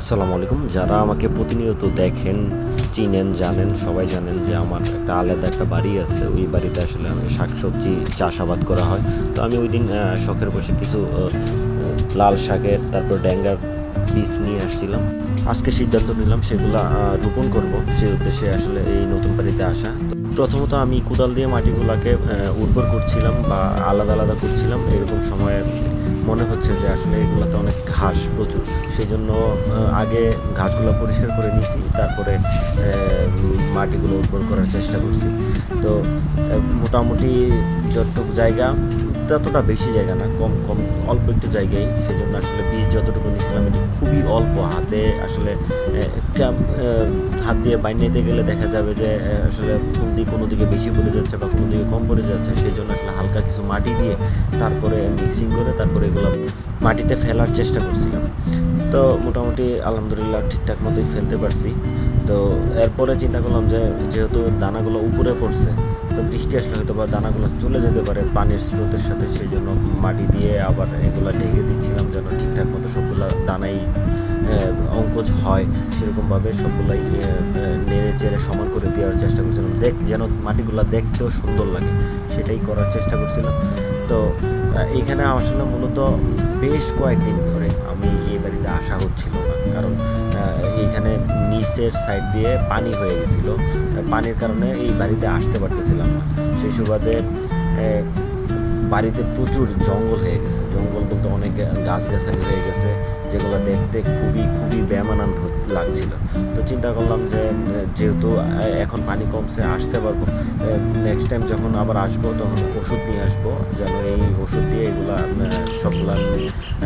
আসসালামু আলাইকুম। যারা আমাকে প্রতিনিয়ত দেখেন, চিনেন, জানেন, সবাই জানেন যে আমার একটা আলাদা একটা বাড়ি আছে। ওই বাড়িতে আসলে আমি শাকসবজি চাষাবাদ করা হয়। তো আমি ওই দিন শখের বসে কিছু লাল শাকের, তারপর ড্যাঙ্গার বীজ নিয়ে আসছিলাম। আজকে সিদ্ধান্ত নিলাম সেগুলো রোপণ করব। সেই উদ্দেশ্যে আসলে এই নতুন বাড়িতে আসা। প্রথমত আমি কোদাল দিয়ে মাটিগুলোকে উর্বর করছিলাম বা আলাদা আলাদা করছিলাম। এরকম সময়ে মনে হচ্ছে যে আসলে এগুলোতে অনেক ঘাস প্রচুর। সেই জন্য আগে ঘাসগুলো পরিষ্কার করে নিয়েছি তারপরে মাটিগুলো উর্বর করার চেষ্টা করছি। তো মোটামুটি যতটুকু জায়গা ততটা বেশি জায়গা না, কম কম, অল্প একটু জায়গায়। সেই জন্য আসলে বীজ যতটুকু নিয়েছিলাম এটি খুবই অল্প হাতে আসলে হাত দিয়ে বাইন নিতে গেলে দেখা যাবে যে আসলে কোন দিকে, কোনো দিকে বেশি পড়ে যাচ্ছে বা কোনো দিকে কম পড়ে যাচ্ছে। সেই জন্য আসলে হালকা কিছু মাটি দিয়ে তারপরে মিক্সিং করে তারপরে এগুলো মাটিতে ফেলার চেষ্টা করছিলাম। তো মোটামুটি আলহামদুলিল্লাহ ঠিকঠাক মতোই ফেলতে পারছি। তো এরপরে চিন্তা করলাম যে যেহেতু দানাগুলো উপরে পড়ছে, তো বৃষ্টি আসলে হয়তো বা দানাগুলো চলে যেতে পারে পানির স্রোতের সাথে, সেই জন্য মাটি দিয়ে আবার এগুলো ঢেকে দিচ্ছিলাম যেন ঠিকঠাক মতো সবগুলো দানাই অঙ্কজ হয়। সেরকমভাবে সবগুলাই নেড়ে চেড়ে সমান করে দেওয়ার চেষ্টা করছিলাম। দেখ, যেন মাটিগুলো দেখতেও সুন্দর লাগে, সেটাই করার চেষ্টা করছিলাম। তো এখানে আসলে মূলত বেশ কয়েকদিন ধরে আমি এই বাড়িতে আসা হচ্ছিল না, কারণ এইখানে নিচের সাইড দিয়ে পানি হয়ে গেছিল। পানির কারণে এই বাড়িতে আসতে পারতেছিলাম না। সেই সুবাদে বাড়িতে প্রচুর জঙ্গল হয়ে গেছে। জঙ্গল বলতে অনেক গাছ গাছালি হয়ে গেছে। যেগুলো দেখতে খুবই খুবই বেমানান হত- লাগছিল। তো চিন্তা করলাম যে, যেহেতু এখন পানি কমছে, আসতে পারব। নেক্সট টাইম যখন আবার আসব, তখন ওষুধ নিয়ে আসব, যেন এই ওষুধ দিয়ে এগুলা সবগুলা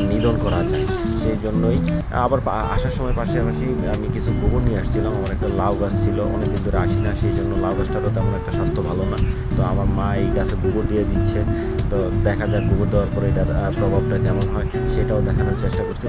নিধন করা যায়। সেই জন্যই আবার আসার সময় পাশাপাশি আমি কিছু গোবর নিয়ে আসছিলাম। আমার একটা লাউ গাছ ছিল, অনেকদিন ধরে আসি না, সেই জন্য লাউ গাছটারও তেমন একটা স্বাস্থ্য ভালো না। তো আমার মা এই গাছে গোবর দিয়ে দিচ্ছে। তো দেখা যাক, গোবর দেওয়ার পরে এটার প্রভাবটা কেমন হয়, সেটাও দেখানোর চেষ্টা করছি।